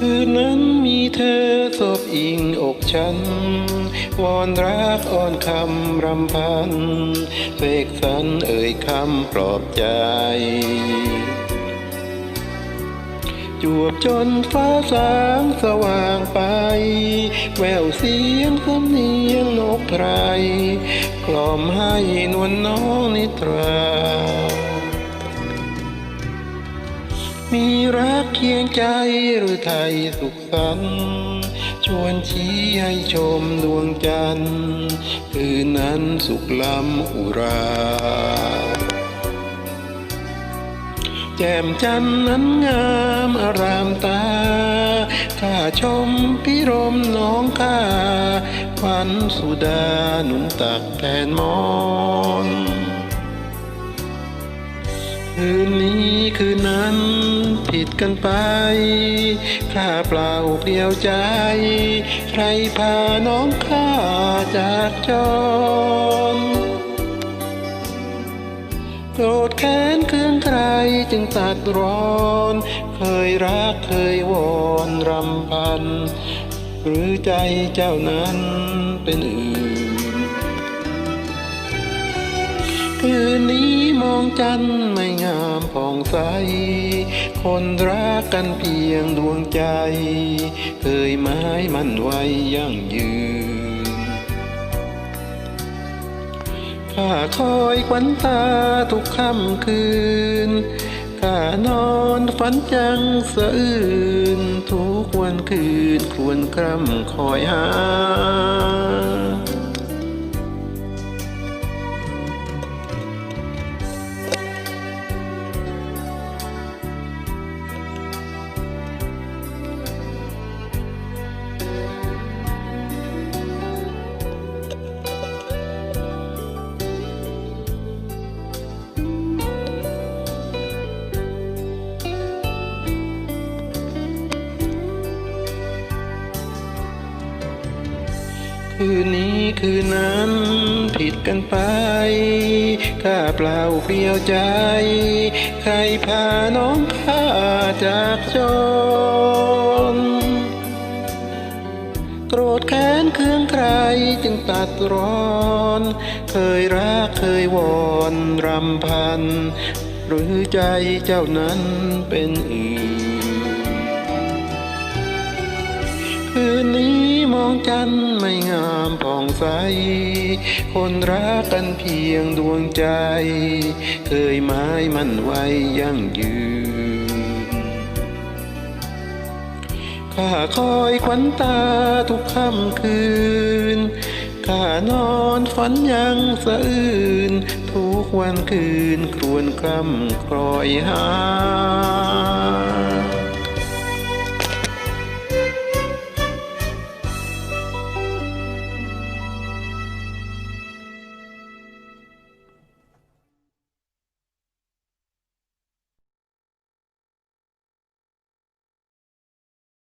คืนนั้นมีเธอศพอิงอกฉัน วอนรักอ้อนคำรำพันเสกสรรเอ่ยคำปลอบใจ จวบจนฟ้าสางสว่างไป แววเสียงสำเนียงนกไพรกล่อมให้นวลน้องนิตรา มีรักเคียงใจหรือไทยสุขสันต์ชวนชี้ให้ชมดวงจันทร์คืนนั้นสุขล้ำอุรา แจ่มจันทร์นั้นงามอารามตา ข้าชมพิรมน้องข้าควันสุดาหนุนตักแทนมอนคืนนี้คืนนั้น ผิดกันไปข้าเปล่าเปลี่ยวใจ ใครพาน้องข้าจากจรโกรธแค้นเคืองใครจึงตัดร้อน เคยรักเคยวอนรำพัน หรือใจเจ้านั้นเป็นอื่นคืนนี้มองจันทร์ไม่งามผ่องใส คนรักกันเพียงดวงใจ เคยไม้มันไว้ยั่งยืนข้าคอยขวัญตาทุกค่ำคืนข้านอนฝันจังสะอื่นทุกวันคืนควนคร่ำคอยหา คืนนี้คืนนั้นผิดกันไป ข้าเปล่าเปลี่ยวใจ ใครพาน้องข้าจากจรโกรธแค้นเคืองใครจึงตัดร้อน เคยรักเคยวอนรำพัน หรือใจเจ้านั้นเป็นอื่นคืนนี้ องจันไม่งามผ่องใส คนรักกันเพียงดวงใจ เคยไม้มันไว้ยั่งยืน ข้าคอยขวัญตาทุกค่ำคืน ข้านอนฝันยังสะอื่น ทุกวันคืนครวนคร่ำครอยหา